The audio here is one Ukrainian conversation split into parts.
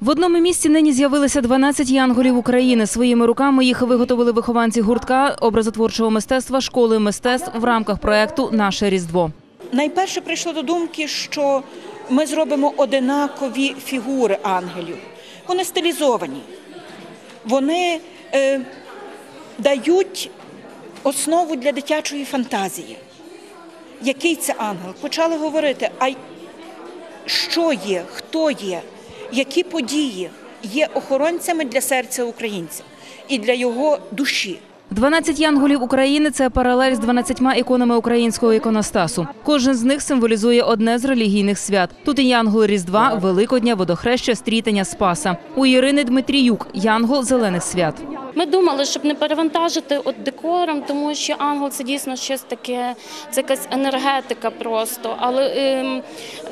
В одному місці нині з'явилися 12 янголів України. Своїми руками їх виготовили вихованці гуртка образотворчого мистецтва школи мистецтв в рамках проекту Наше Різдво. Найперше прийшло до думки, що ми зробимо одинакові фігури ангелів. Вони стилізовані, вони е, дають основу для дитячої фантазії. Який це ангел? Почали говорити, а що є, хто є, які події є охоронцями для серця українця і для його душі. 12 янголів України це паралель з 12 іконами українського іконостасу. Кожен з них символізує одне з релігійних свят. Тут і янгол Різдва, Великодня, Водохреща, Стрітення, Спаса. У Ірини Дмитріюк янгол зелених свят. Ми думали, щоб не перевантажити от декором, тому що ангел це дійсно щось таке, це якась енергетика просто. Але ем,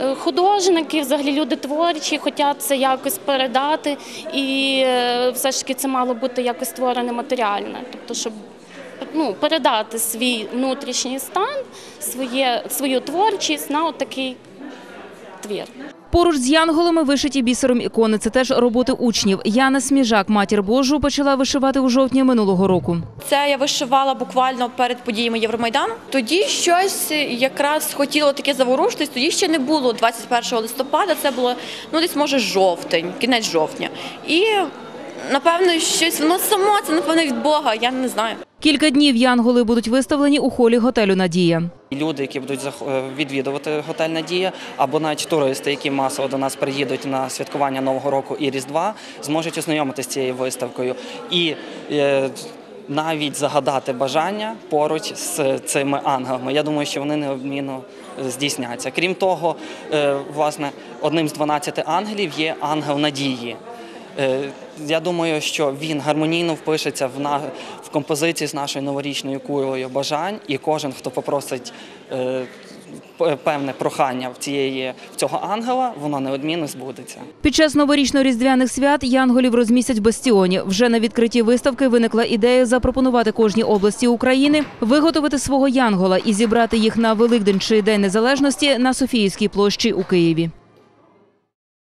е, художники, взагалі люди творчі, хочуть це якось передати, і е, все ж таки це мало бути якось створене матеріальне. Тобто, щоб ну, передати свій внутрішній стан, своє, свою творчість на от такий твір. Поруч з янголами вишиті бісером ікони. Це теж роботи учнів. Яна Сміжак, матір Божу, почала вишивати у жовтні минулого року. Це я вишивала буквально перед подіями Євромайдану. Тоді щось якраз хотіло таке заворушитись. Тоді ще не було 21 листопада. Це було ну десь може жовтень, кінець жовтня. І напевно щось воно само це напевно від Бога. Я не знаю. Кілька днів янголи будуть виставлені у холі готелю Надія. Люди, які будуть е, відвідувати готель Надія, або навіть туристи, які масово до нас приїдуть на святкування Нового року і Різдва, зможуть ознайомитися з цією виставкою і е, навіть загадати бажання поруч з цими ангелами. Я думаю, що вони неодмінно здійсняться. Крім того, е, власне, одним з 12 ангелів є ангел надії. Е, Я думаю, що він гармонійно впишеться в на в композиції з нашою новорічною кулею бажань, і кожен, хто попросить е, певне прохання в цієї в цього ангела, воно неодмінно збудеться. Під час новорічно-різдвяних свят янголів розмістять в бастіоні. Вже на відкритті виставки виникла ідея запропонувати кожній області України виготовити свого янгола і зібрати їх на Великдень чи День Незалежності на Софіївській площі у Києві.